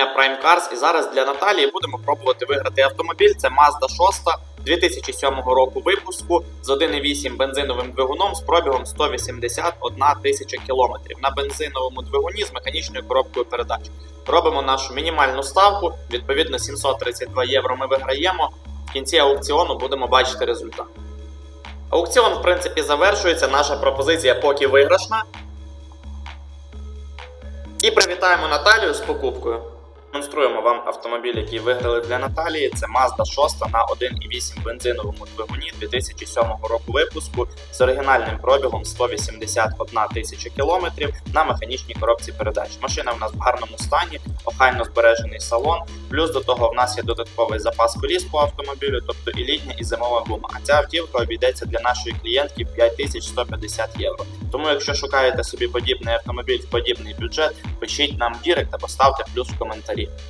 Prime Cars і зараз для Наталії будемо пробувати виграти автомобіль. Це Mazda 6 2007 року випуску з 1,8 бензиновим двигуном з пробігом 181 тисяча кілометрів на бензиновому двигуні з механічною коробкою передач. Робимо нашу мінімальну ставку. Відповідно, 732 євро ми виграємо. В кінці аукціону будемо бачити результат. Аукціон, в принципі, завершується. Наша пропозиція поки виграшна. І привітаємо Наталію з покупкою. Демонструємо вам автомобіль, який виграли для Наталії. Це Mazda 6 на 1,8 бензиновому двигуні 2007 року випуску з оригінальним пробігом 181 тисяча кілометрів на механічній коробці передач. Машина в нас в гарному стані, охайно збережений салон. Плюс до того в нас є додатковий запас коліс по автомобілю, тобто і літня, і зимова гума. А ця автівка обійдеться для нашої клієнтки в 5150 євро. Тому, якщо шукаєте собі подібний автомобіль в подібний бюджет, пишіть нам в дірект та поставте плюс в коментарі далі.